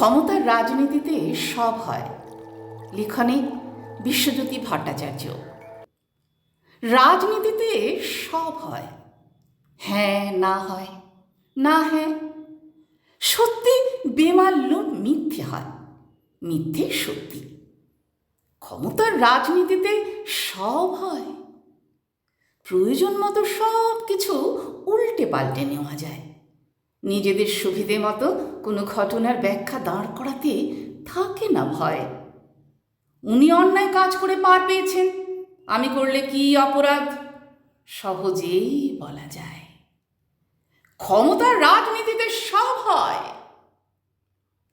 ক্ষমতার রাজনীতিতে সব হয়। লিখনে বিশ্বজ্যোতি ভট্টাচার্য। রাজনীতিতে সব হয়। হ্যাঁ না হয়। না হ্যাঁ। সত্যি বেমাল্য মিথ্যে হয়। মিথ্যে সত্যি। ক্ষমতার রাজনীতিতে সব হয়। প্রয়োজন মতো সব কিছু উল্টে পাল্টে নেওয়া যায়। নিজেদের সুবিধে মতো কোনো ঘটনার ব্যাখ্যা দাঁড় করাতে থাকে না ভয়। উনি অন্যায় কাজ করে পার পেয়েছেন। আমি করলে কি অপরাধ? সহজেই বলা যায়। ক্ষমতার রাজনীতিতে সব হয়।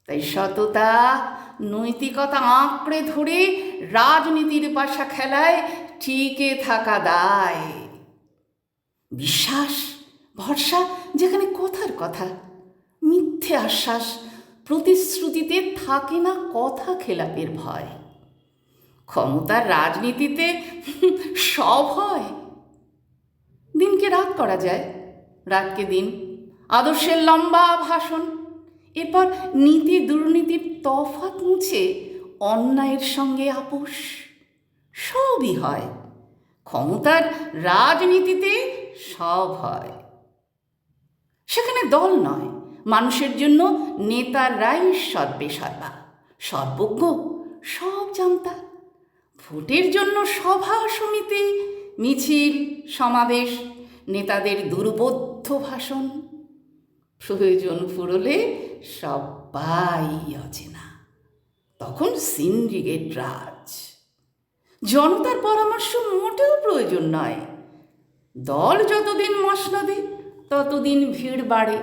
তাই সততা, নৈতিকতা আঁকড়ে ধরে রাজনীতির পাশা খেলায় টিকে থাকা দায়। বিশ্বাস ভরসা যেখানে কথার কথা, মিথ্যে আশ্বাস, প্রতিশ্রুতিতে থাকে না কথা খেলাপের ভয়। ক্ষমতার রাজনীতিতে সব হয়। দিনকে রাত করা যায়, রাতকে দিন। আদর্শের লম্বা ভাষণ, এরপর নীতি দুর্নীতির তফাৎ মুছে অন্যায়ের সঙ্গে আপোষ। সবই হয়। ক্ষমতার রাজনীতিতে সব হয়। সেখানে দল নয়। মানুষের জন্য নেতারাই সর্বে সর্বা। সর্বজ্ঞ, সব জানতা। ভোটের জন্য সভা সমিতি, মিছিল, সমাবেশ, নেতাদের দুর্বোধ্য ভাষণ। প্রয়োজন ফুরলে সবাই অচেনা। তখন সিন্ডিকেট রাজ। জনতার পরামর্শ মোটেও প্রয়োজন নয়। দল যতদিন মশলাদে ততদিন ভিড় বাড়ে।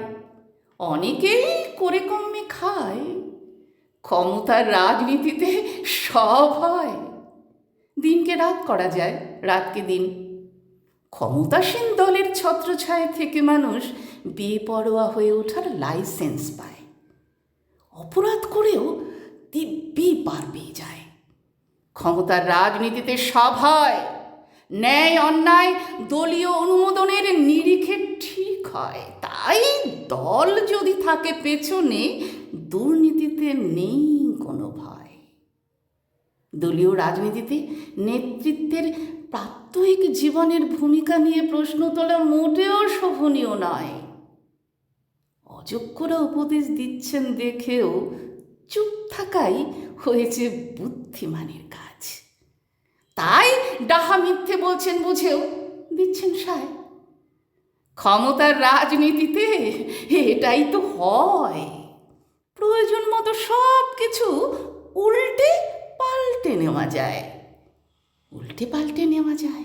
অনেকেই করে কমে খায়। ক্ষমতার রাজনীতিতে সব হয়। দিনকে রাত করা যায়, রাতকে দিন। ক্ষমতাসীন দলের ছত্রছায়া থেকে মানুষ বেপরোয়া হয়ে ওঠার লাইসেন্স পায়। অপরাধ করেও দিব্যি পার পেয়ে যায়। ক্ষমতার রাজনীতিতে সব হয়। ন্যায় অন্যায় দলীয় অনুমোদনের নিরিখে ঠিক হয়। তাই দল যদি থাকে পেছনে, দুর্নীতিতে নেই কোনো ভয়। দলীয় রাজনীতিতে নেতৃত্বের প্রাত্যহিক জীবনের ভূমিকা নিয়ে প্রশ্ন তোলা মোটেও শোভনীয় নয়। অযোগ্যরা উপদেশ দিচ্ছেন দেখেও চুপ থাকাই হয়েছে বুদ্ধিমানের কাজ। ডাহা মিথ্যে বলছেন বুঝেও দিচ্ছেন সায়। ক্ষমতার রাজনীতিতে এটাই তো হয়। প্রয়োজন মতো সব কিছু উল্টে পাল্টে নেওয়া যায়। উল্টে পাল্টে নেওয়া যায়।